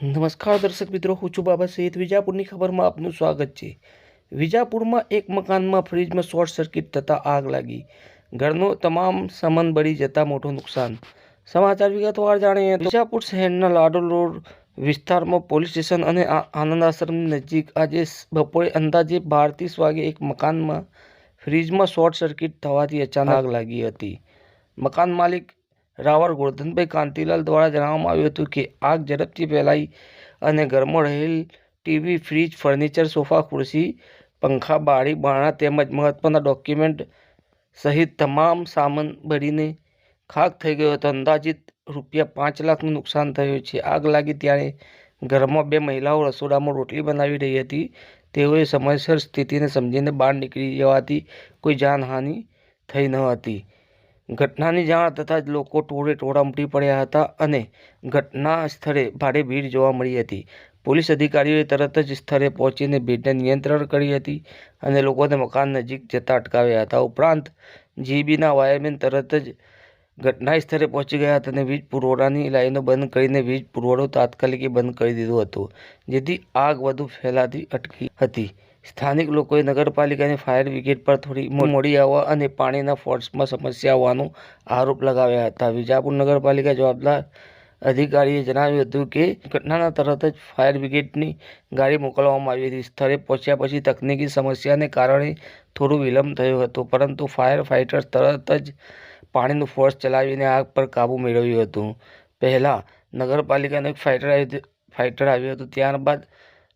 નમસ્કાર દર્શક મિત્રો, હું છું બાબા સહિત વિજાપુરની ખબરમાં આપનું સ્વાગત છે. વિજાપુરમાં એક મકાનમાં ફ્રીજમાં શોર્ટ સર્કિટ થતાં આગ લાગી. ઘરનો તમામ સામાન બળી જતાં મોટું નુકસાન. સમાચાર વિગતવાર જાણીએ વિજાપુર શહેરના લાડોલ રોડ વિસ્તારમાં પોલીસ સ્ટેશન અને આનંદ આશ્રમ નજીક આજે બપોરે અંદાજે બાર ત્રીસ વાગે એક મકાનમાં ફ્રીજમાં શોર્ટ સર્કિટ થવાથી અચાનક આગ લાગી હતી. મકાન માલિક રાવળ ગોરધનભાઈ કાંતિલાલ દ્વારા જણાવવામાં આવ્યું હતું કે આગ ઝડપથી ફેલાઈ અને ઘરમાં રહેલ ટીવી, ફ્રીજ, ફર્નિચર, સોફા, ખુરશી, પંખા, બારી, બારણા તેમજ મહત્ત્વના ડોક્યુમેન્ટ સહિત તમામ સામાન બળીને ખાક થઈ ગયો હતો. અંદાજિત રૂપિયા પાંચ લાખનું નુકસાન થયું છે. આગ લાગી ત્યારે ઘરમાં બે મહિલાઓ રસોડામાં રોટલી બનાવી રહી હતી. તેઓએ સમયસર સ્થિતિને સમજીને બહાર નીકળી જવાથી કોઈ જાનહાનિ થઈ ન હતી. ઘટનાની જાણ થતાં જ લોકો ટોળે ટોળા ઉમટી પડ્યા હતા અને ઘટના સ્થળે ભારે ભીડ જોવા મળી હતી. પોલીસ અધિકારીઓએ તરત જ સ્થળે પહોંચીને ભીડને નિયંત્રણ કરી હતી અને લોકોને મકાન નજીક જતા અટકાવ્યા હતા. ઉપરાંત, જીબીના વાયરમેન તરત જ ઘટના સ્થળે પહોંચી ગયા હતા અને વીજ પુરવઠાની લાઈનો બંધ કરીને વીજ પુરવઠો તાત્કાલિક બંધ કરી દીધો હતો, જેથી આગ વધુ ફેલાતી અટકી હતી. સ્થાનિક લોકોએ નગરપાલિકાની ફાયર બ્રિગેડ પર થોડી મોડી આવવા અને પાણીના ફોર્સમાં સમસ્યા હોવાનો આરોપ લગાવ્યા હતા. વિજાપુર નગરપાલિકા જવાબદાર અધિકારીએ જણાવ્યું હતું કે, ઘટનાના તરત જ ફાયર બ્રિગેડની ગાડી મોકલવામાં આવી હતી. સ્થળે પહોંચ્યા પછી તકનીકી સમસ્યાને કારણે થોડું વિલંબ થયો હતો, પરંતુ ફાયર ફાઇટર્સ તરત જ પાણીનું ફોર્સ ચલાવીને આગ પર કાબૂ મેળવ્યું હતું. પહેલાં નગરપાલિકાનો એક ફાઇટર આવ્યું ફાઇટર આવ્યું હતું. ત્યારબાદ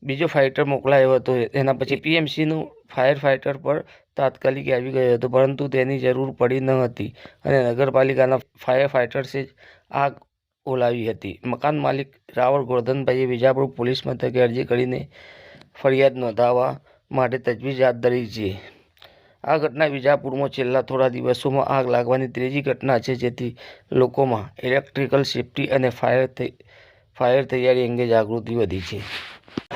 બીજો ફાઇટર મોકલાયો હતો. એના પછી પીએમસીનું ફાયર ફાઇટર પર તાત્કાલિક આવી ગયો હતો, પરંતુ તેની જરૂર પડી ન હતી અને નગરપાલિકાના ફાયર ફાઇટર્સે જ આગ ઓલાવી હતી. મકાન માલિક રાવળ ગોરધનભાઈએ વિજાપુર પોલીસ મથકે અરજી કરીને ફરિયાદ નોંધાવવા માટે તજવીજ હાથ ધરી છે. આ ઘટના વિજાપુરમાં છેલ્લા થોડા દિવસોમાં આગ લાગવાની ત્રીજી ઘટના છે, જેથી લોકોમાં ઇલેક્ટ્રિકલ સેફટી અને ફાયર ફાયર તૈયારી અંગે જાગૃતિ વધી છે.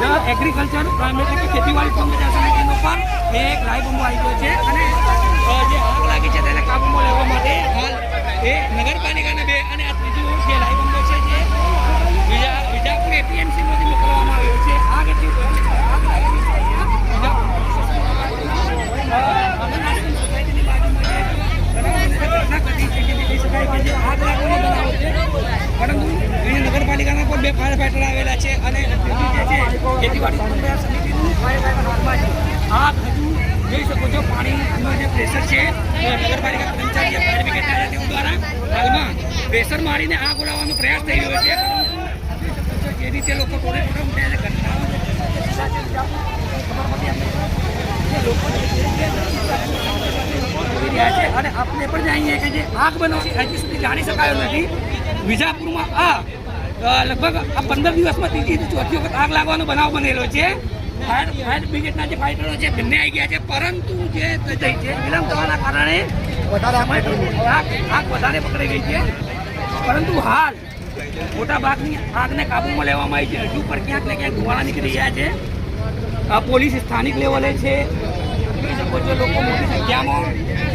ધ એગ્રીકલ્ચર ફાર્મ એટલે કે ખેતીવાડી સંમેલન સમિતિનો પણ એક લાઈવ બંબો આવી ગયો છે અને અ, જે આગ લાગી છે તેને કાબૂમાં લેવા માટે હાલ એ નગરપાલિકાના બે અને આ ત્રીજું જે લાઈવ બંબો છે જે વિજા વિજાપુર એપીએમસી માંથી મોકલવામાં આવ્યો છે આગ એટલી આગ લાગેલી છે અહીંયા વિજાપુર અ, આનંદ આશ્રમ સોસાયટીની બાજુમાં જે બનાવની જે ઘટના ઘટી છે કે જે કહી શકાય કે જે આગ લાગવાનો બનાવ છે પરંતુ અહીંયા નગરપાલિકાના પણ બે ફાયર ફાઈટર આવેલા છે અને ત્રીજું જે છે ખેતીવાડી. સમન્વય સમિતિનું ફાયર હજુ જોઈ શકો છો પાણીનું જે પ્રેશર છે નગરપાલિકા કર્મચારી ફાયર તેઓ દ્વારા હાલમાં પ્રેશર મારીને આગ ઓલાવવાનો પ્રયાસ થઈ રહ્યો છે. જે રીતે લોકો ટોળે ટોળે છે ઘટનાઓ અને આપણે પણ જાણીએ કે જે આગ બનો છે હજી સુધી જાણી શકાયો નથી. વિજાપુરમાં આ લગભગ આ પંદર દિવસમાં ત્રીજી ચોથી વખત આગ લાગવાનો બનાવ બનેલો છે. ફાયર ફાયર બ્રિગેડના જે ફાઇટરો છે બંને આવી ગયા છે. પરંતુ જે થઈ છે વિલંબ થવાના કારણે વધારે આગ વધારે પકડી ગઈ. છે. પરંતુ હાલ મોટા ભાગની આગને કાબૂમાં લેવામાં આવી છે. હજુ પણ ક્યાંક ને ક્યાંક ધુવાળા નીકળી રહ્યા છે. આ પોલીસ સ્થાનિક લેવલે છે. શકો છો લોકો મોટી સંખ્યામાં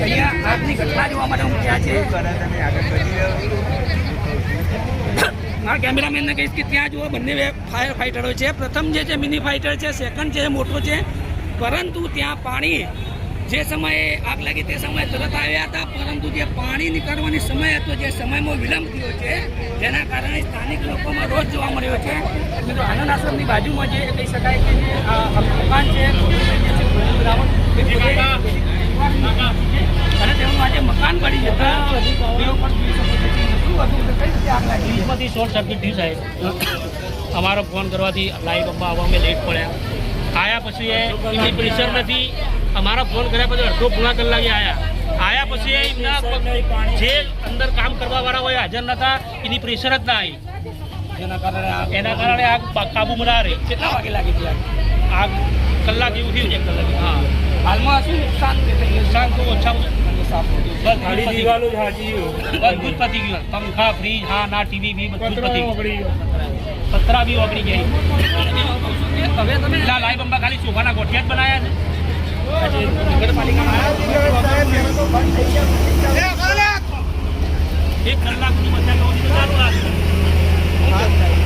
અહીંયા આગની ઘટના જોવા માટે ઉમટ્યા છે. મારા કેમેરામેનને કહીશ કે ત્યાં જુઓ બંને ફાયર ફાઇટરો છે. પ્રથમ જે છે મિની ફાઇટર છે સેકન્ડ છે મોટો છે. પરંતુ ત્યાં પાણી જે સમયે આગ લાગી તે સમયે તરત આવ્યા હતા પરંતુ જે પાણી નીકળવાની સમય હતો જે સમયમાં વિલંબ થયો છે જેના કારણે સ્થાનિક લોકોમાં રોજ જોવા મળ્યો છે. મિત્રો આનંદ આશ્રમની બાજુમાં જે કહી શકાય કે જે મકાન છે અને તેઓ આજે મકાન પડી જતા તેઓ પણ વીજમાંથી શોર્ટ સર્કિટ થયું સાહેબ. અમારો ફોન કરવાથી લાઈટ અંબા આવવા અમે લેટ પડ્યા. આયા પછી એ એમની પ્રેશર નથી. અમારા ફોન કર્યા પછી અડધો પૂણા કલાકે આવ્યા આયા પછી એ એમના જે અંદર કામ કરવાવાળા હોય હાજર નતા એની પ્રેશર જ ના આવી. એના કારણે આગ કાબૂમાં ના રહી. કેટલા વાગે લાગી હતી આગ? કલાક એવું થયું. એક કલાક. હા હાલમાં શું નુકસાન? નુકસાન તો ઓછા ખાલી દિવાલો જ હાજી બધું પતી ગયું. પંખા ફ્રીજ હા ના ટીવી બી બધું પતી ગયું. પતરા બી ઓગળી ગયા. હવે તમે લાઈ બંબા ખાલી સોફાના ગોઠિયા જ બનાયા છે. એક કલાકની મજા ચાલુ રાખજો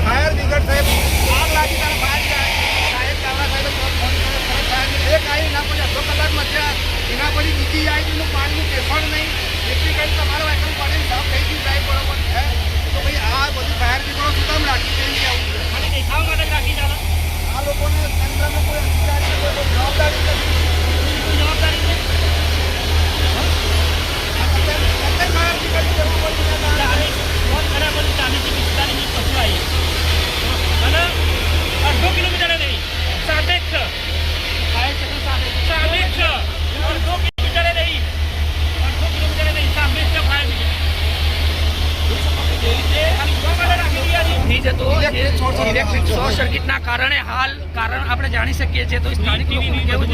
ફાયર બ્રિગેડ સાહેબ આગ લાગી ત્યારે બહાર જાય સાહેબ ચાવડા સાહેબે ફોન ફોન કર્યો તરત ફાયર એક આવી ના પછી અડધો કલાકમાં થયા એના પછી બીજી આવી એનું પાણીનું ટેફણ નહીં એટલી કઈ તમારો એકદમ પાણી સાફ થઈ ગયું સાહેબ બરોબર હે તો ભાઈ આ બધી ફાયર બ્રિગેડો શું કામ રાખી છે નહીં આવું છે મને દેખાવા માટે જ રાખી ચાલો આ લોકોને કેન્દ્રમાં કોઈ અધિકારી કે કોઈ જવાબદારી નથી શું જવાબદારી છે અત્યારે ફાયર બ્રિગેડ જરૂર પડી છે ચાલીસ ફોન કર્યા પછી ચાલીસથી પિસ્તાલીસ મિનિટ પછી આવી અને અડધો કિલોમીટર નહીં સાપેક્ષ સાપેક્ષ અડધો કિલોમીટર નહીં અડધો કિલોમીટર નહીં સાપેક્ષ ફાયર બ્રિગેડ ખાલી જોવા માટે રાખી દીધી ફ્રીજ હતો જે ઇલેક્ટ્રિક શોર્ટ સર્કિટના કારણે હાલ કારણ આપણે જાણી શકીએ છીએ તો સ્થાનિક લોકોનું કેવું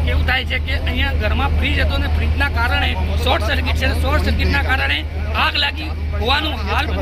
કેવું થાય છે કે અહીંયા ઘરમાં ફ્રીજ હતો ને ફ્રીજના કારણે શોર્ટ સર્કિટ છે શોર્ટ સર્કિટના કારણે આગ લાગી હોવાનું હાલ